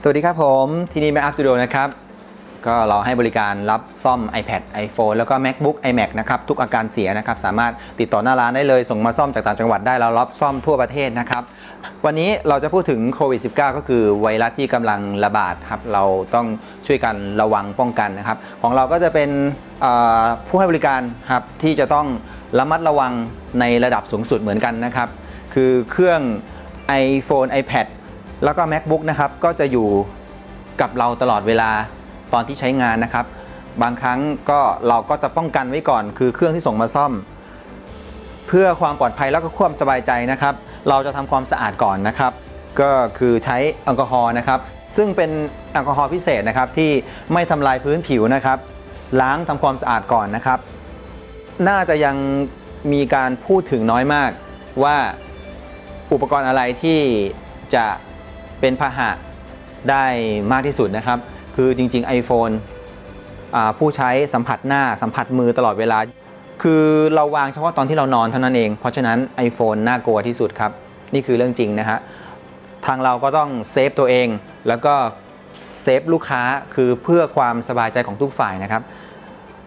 สวัสดีครับผมที่นี่ Mac Up Studio นะครับ ก็เราให้บริการรับซ่อม iPad iPhone แล้วก็ MacBook iMac นะครับ ทุกอาการเสียนะครับ สามารถติดต่อหน้าร้านได้เลย ส่งมาซ่อมจากต่างจังหวัดได้เรารับซ่อมทั่วประเทศนะครับ วันนี้เราจะพูดถึงโควิด -19 ก็คือไวรัสที่กำลังระบาดครับ เราต้องช่วยกันระวังป้องกันนะครับ ของเราก็จะเป็นผู้ให้บริการครับที่จะต้องระมัดระวังในระดับสูงสุดเหมือนกันนะครับ คือเครื่อง iPhone iPad แล้วก็ MacBook นะครับก็จะอยู่กับเราตลอดเวลาตอนที่ใช้งานนะครับ บางครั้งก็เราก็จะป้องกันไว้ก่อน คือเครื่องที่ส่งมาซ่อม เพื่อความปลอดภัยแล้วก็ความสบายใจนะครับ เราจะทำความสะอาดก่อนนะครับ ก็คือใช้แอลกอฮอล์นะครับ ซึ่งเป็นแอลกอฮอล์พิเศษนะครับที่ไม่ทำลายพื้นผิวนะครับ ล้างทำความสะอาดก่อนนะครับ น่าจะยังมีการพูดถึงน้อยมากว่าอุปกรณ์อะไรที่จะ เป็นพาหะได้มากที่สุดนะครับ คือจริง ๆ iPhone ผู้ใช้สัมผัสหน้าสัมผัสมือตลอดเวลา คือเราวางเฉพาะตอนที่เรานอนเท่านั้นเอง เพราะฉะนั้น iPhone น่ากลัวที่สุดครับ นี่คือเรื่องจริงนะฮะทางเราก็ต้องเซฟตัวเอง แล้วก็เซฟลูกค้าคือเพื่อความสบายใจของทุกฝ่ายนะครับ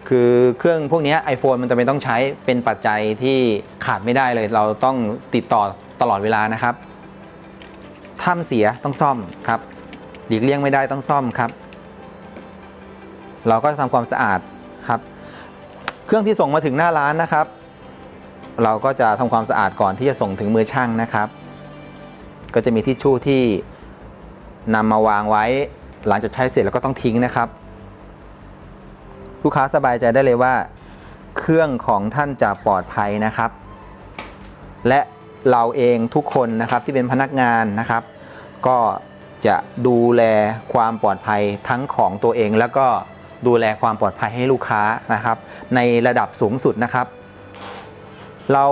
คือเครื่องพวกนี้ iPhone มันจะเป็นต้องใช้เป็นปัจจัยที่ขาดไม่ได้เลย เราต้องติดต่อตลอดเวลานะครับ ถ้าเสียต้องซ่อมครับหลีกเลี่ยงไม่ได้ต้องซ่อมครับ เราก็จะทำความสะอาดครับ เครื่องที่ส่งมาถึงหน้าร้านนะครับ เราก็จะทำความสะอาดก่อนที่จะส่งถึงมือช่างนะครับ ก็จะมีทิชชู่ที่นำมาวางไว้ หลังจากใช้เสร็จแล้วก็ต้องทิ้งนะครับ ลูกค้าสบายใจได้เลยว่า เครื่องของท่านจะปลอดภัยนะครับ และเราเองทุกคนนะครับที่เป็นพนักงานนะครับ ก็จะดูแลความปลอดภัยทั้งของตัวเอง แล้วก็ดูแลความปลอดภัยให้ลูกค้านะครับ ในระดับสูงสุดนะครับ เรา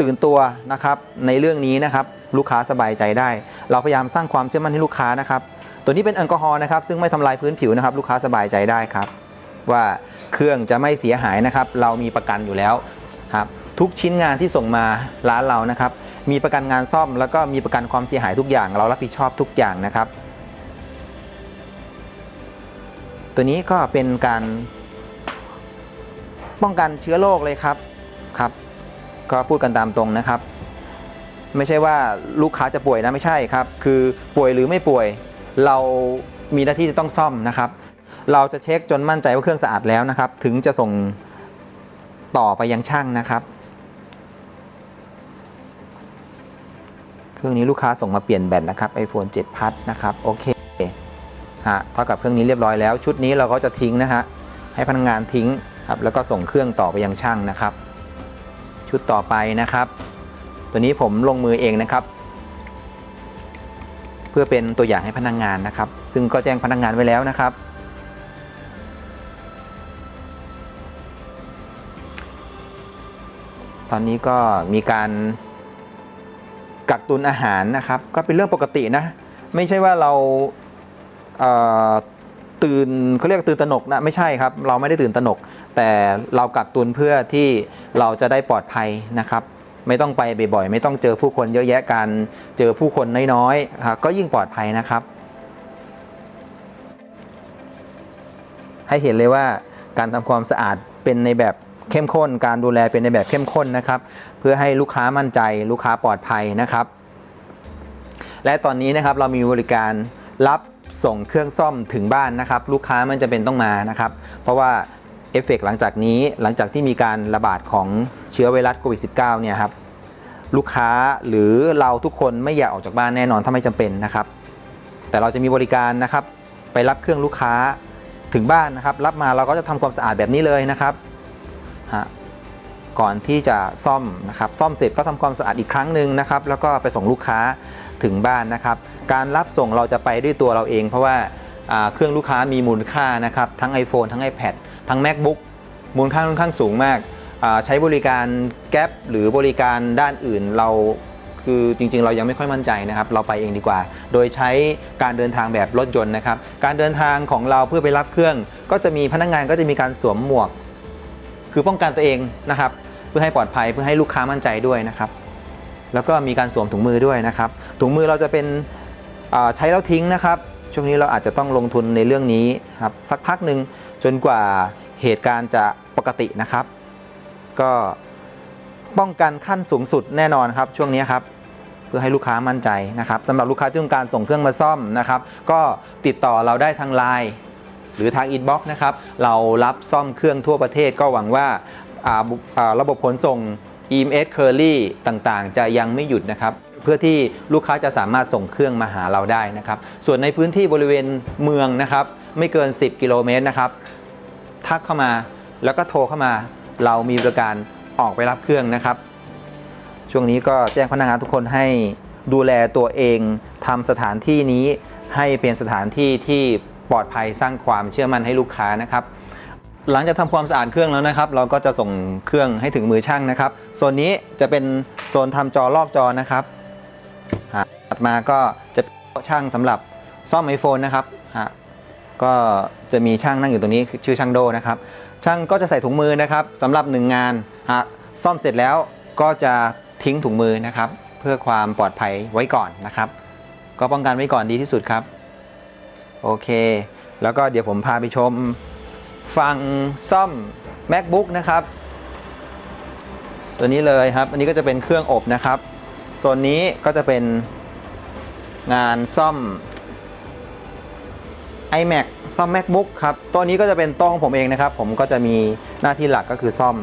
ตื่นตัวนะครับในเรื่องนี้นะครับลูกค้าสบายใจได้ เราพยายามสร้างความเชื่อมั่นให้ลูกค้านะครับ ตัวนี้เป็นแอลกอฮอล์นะครับ ซึ่งไม่ทำลายพื้นผิวนะครับ ลูกค้าสบายใจได้ครับ ว่าเครื่องจะไม่เสียหายนะครับ เรามีประกันอยู่แล้วครับ ทุกชิ้นงานที่ส่งมาร้านเรานะครับ มีประกันงานซ่อม แล้วก็มีประกันความเสียหายทุกอย่าง เรารับผิดชอบทุกอย่างนะครับ ตัวนี้ก็เป็นการ ป้องกันเชื้อโรคเลยครับครับ ก็พูดกันตามตรงนะครับ ไม่ใช่ว่าลูกค้าจะป่วยนะไม่ใช่ครับ คือป่วยหรือไม่ป่วย เรามีหน้าที่จะต้องซ่อมนะครับ เราจะเช็คจนมั่นใจว่าเครื่องสะอาดแล้วนะครับ ถึงจะส่งต่อไปยังช่างนะครับ เค รื่องนี้ลูกค้าส่งมาเปลี่ยนแบตนะครับ iPhone 7 Plus นะครับโอเคฮะเท่ากับเครื่องนี้เรียบร้อยแล้ว ชุดนี้เราก็จะทิ้งนะฮะให้พนักงานทิ้งครับแล้วก็ส่งเครื่องต่อไปยังช่างนะครับ ชุดต่อไปนะครับ ตัวนี้ผมลงมือเองนะครับ เพื่อเป็นตัวอย่างให้พนักงงานนะครับ ซึ่งก็แจ้งพนักงงานไว้แล้วนะครับตอนนี้ก็มีการ กักตุนอาหารนะครับ ก็เป็นเรื่องปกตินะ ไม่ใช่ว่าเราเตื่นเขาเรียกตื่นตระหนกนะไม่ใช่ครับ เราไม่ได้ตื่นตระหนก แต่เรากักตุนเพื่อที่เราจะได้ปลอดภัยนะครับ ไม่ต้องไปบ่อยๆ ไม่ต้องเจอผู้คนเยอะแยะกันเจอผู้คนน้อยๆครับก็ยิ่งปลอดภัยนะครับ ให้เห็นเลยว่าการทำความสะอาดเป็นในแบบ เข้มข้น การดูแลเป็นในแบบเข้มข้นนะครับ เพื่อให้ลูกค้ามั่นใจ ลูกค้าปลอดภัยนะครับ และตอนนี้นะครับเรามีบริการรับส่งเครื่องซ่อมถึงบ้านนะครับ ลูกค้ามันจะเป็นต้องมานะครับ เพราะว่าเอฟเฟกต์หลังจากนี้หลังจากที่มีการระบาดของเชื้อไวรัสโควิด -19 เนี่ยครับลูกค้าหรือเราทุกคนไม่อยากออกจากบ้านแน่นอนถ้าไม่จำเป็นนะครับ แต่เราจะมีบริการนะครับ ไปรับเครื่องลูกค้าถึงบ้านนะครับ รับมาเราก็จะทำความสะอาดแบบนี้เลยนะครับ ก่อนที่จะซ่อมนะครับซ่อมเสร็จก็ทำความสะอาดอีกครั้งหนึ่งนะครับ แล้วก็ไปส่งลูกค้าถึงบ้านนะครับ การรับส่งเราจะไปด้วยตัวเราเอง เพราะว่าเครื่องลูกค้ามีมูลค่านะครับทั้ง iPhone ทั้ง iPad ทั้ง MacBook มูลค่าค่อนข้างสูงมาก ใช้บริการแก๊ปหรือบริการด้านอื่นเราคือจริงๆ เรายังไม่ค่อยมั่นใจนะครับ เราไปเองดีกว่า โดยใช้การเดินทางแบบรถยนต์นะครับ การเดินทางของเราเพื่อไปรับเครื่อง ก็จะมีพนักงานก็จะมีการสวมหมวก คือป้องกันตัวเองนะครับ เพื่อให้ปลอดภัยเพื่อให้ลูกค้ามั่นใจด้วยนะครับ แล้วก็มีการสวมถุงมือด้วยนะครับ ถุงมือเราจะเป็นใช้แล้วทิ้งนะครับ ช่วงนี้เราอาจจะต้องลงทุนในเรื่องนี้ครับสักพักหนึ่งจนกว่าเหตุการณ์จะปกตินะครับ ก็ป้องกันขั้นสูงสุดแน่นอนครับ ช่วงนี้ครับเพื่อให้ลูกค้ามั่นใจนะครับสำหรับลูกค้าที่ต้องการส่งเครื่องมาซ่อมนะครับ ก็ติดต่อเราได้ทางไลน์ หรือทางอินบ็อกซ์นะครับ เรารับซ่อมเครื่องทั่วประเทศก็หวังว่าาาระบบขนส่ง EMS Curly ต่างๆ จะยังไม่หยุดนะครับ เพื่อที่ลูกค้าจะสามารถส่งเครื่องมาหาเราได้นะครับ ส่วนในพื้นที่บริเวณเมืองนะครับ ไม่เกิน 10 กิโลเมตรนะครับ ทักเข้ามาแล้วก็โทรเข้ามา เรามีบริการออกไปรับเครื่องนะครับ ช่วงนี้ก็แจ้งพนักงานทุกคนให้ดูแลตัวเองทำสถานที่นี้ให้เป็นสถานที่ที่ ปลอดภัยสร้างความเชื่อมั่นให้ลูกค้านะครับ หลังจากทำความสะอาดเครื่องแล้วนะครับ เราก็จะส่งเครื่องให้ถึงมือช่างนะครับโซนนี้จะเป็นโซนทำจอลอกจอนะครับถัดมาก็จะช่างสำหรับซ่อมไอโฟนนะครับก็จะมีช่างนั่งอยู่ตรงนี้คือชื่อช่างโดนะครับ ช่างก็จะใส่ถุงมือนะครับสำหรับหนึ่งงานอะซ่อมเสร็จแล้วก็จะทิ้งถุงมือนะครับ เพื่อความปลอดภัยไว้ก่อนนะครับ ก็ป้องกันไว้ก่อนดีที่สุดครับ โอเค แล้วก็เดี๋ยวผมพาไปชมฟังซ่อม macbook นะครับ ตัวนี้เลยครับ อันนี้ก็จะเป็นเครื่องอบนะครับโซนนี้ก็จะเป็นงานซ่อม iMac ซ่อม macbook ครับตัวนี้ก็จะเป็นโต๊ะของผมเองนะครับ ผมก็จะมีหน้าที่หลักก็คือซ่อม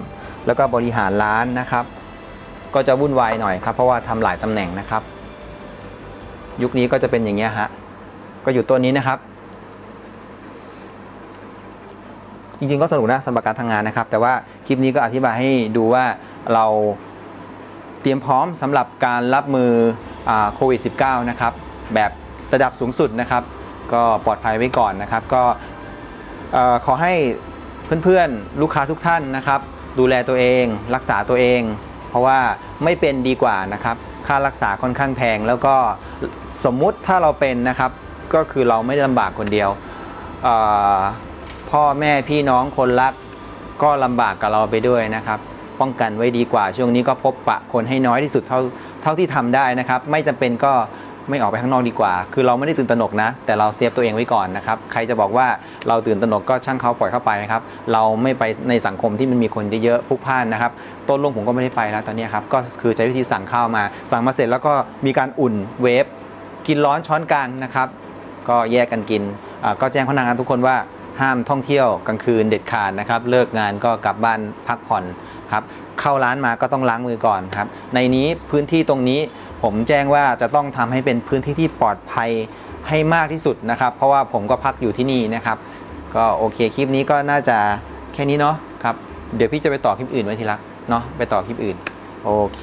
แล้วก็บริหารร้านนะครับ ก็จะวุ่นวายหน่อยครับ เพราะว่าทำหลายตำแหน่งนะครับ ยุคนี้ก็จะเป็นอย่างเงี้ยฮะก็อยู่ตัวนี้นะครับ จริงๆก็สนุกนะสำหรับการทำงานนะครับ แต่ว่าคลิปนี้ก็อธิบายให้ดูว่าเราเตรียมพร้อมสำหรับการรับมือโควิด -19 นะครับแบบระดับสูงสุดนะครับ ก็ปลอดภัยไว้ก่อนนะครับ ก็ขอให้เพื่อนๆ ลูกค้าทุกท่านนะครับ ดูแลตัวเอง รักษาตัวเอง เพราะว่าไม่เป็นดีกว่านะครับ ค่ารักษาค่อนข้างแพง แล้วก็สมมุติถ้าเราเป็นนะครับ ก็คือเราไม่ลำบากคนเดียว พ่อแม่พี่น้องคนรัก ก็ลำบากกับเราไปด้วยนะครับ ป้องกันไว้ดีกว่า ช่วงนี้ก็พบปะคนให้น้อยที่สุดเท่าเท่าที่ทำได้นะครับ ไม่จำเป็นก็ไม่ออกไปข้างนอกดีกว่า คือเราไม่ได้ตื่นตระหนกนะ แต่เราเซฟตัวเองไว้ก่อนนะครับ ใครจะบอกว่าเราตื่นตระหนกก็ช่างเขาปล่อยเข้าไปนะครับ เราไม่ไปในสังคมที่มันมีคนเยอะๆพลุกพล่านนะครับ ต้นลมผมก็ไม่ได้ไปแล้วตอนนี้ครับ ก็คือใช้วิธีสั่งข้าวมา สั่งมาเสร็จแล้วก็มีการอุ่นเวฟ กินร้อนช้อนกลางนะครับ ก็แยกกันกิน ก็แจ้งพนักงานทุกคนว่า ห้ามท่องเที่ยวกลางคืนเด็ดขาดนะครับ เลิกงานก็กลับบ้านพักผ่อนครับเข้าร้านมาก็ต้องล้างมือก่อนครับ ในนี้พื้นที่ตรงนี้ผมแจ้งว่าจะต้องทำให้เป็นพื้นที่ที่ปลอดภัยให้มากที่สุดนะครับ เพราะว่าผมก็พักอยู่ที่นี่นะครับ ก็โอเคคลิปนี้ก็น่าจะแค่นี้เนาะครับเดี๋ยวพี่จะไปต่อคลิปอื่นไว้ทีละเนาะไปต่อคลิปอื่นโอเค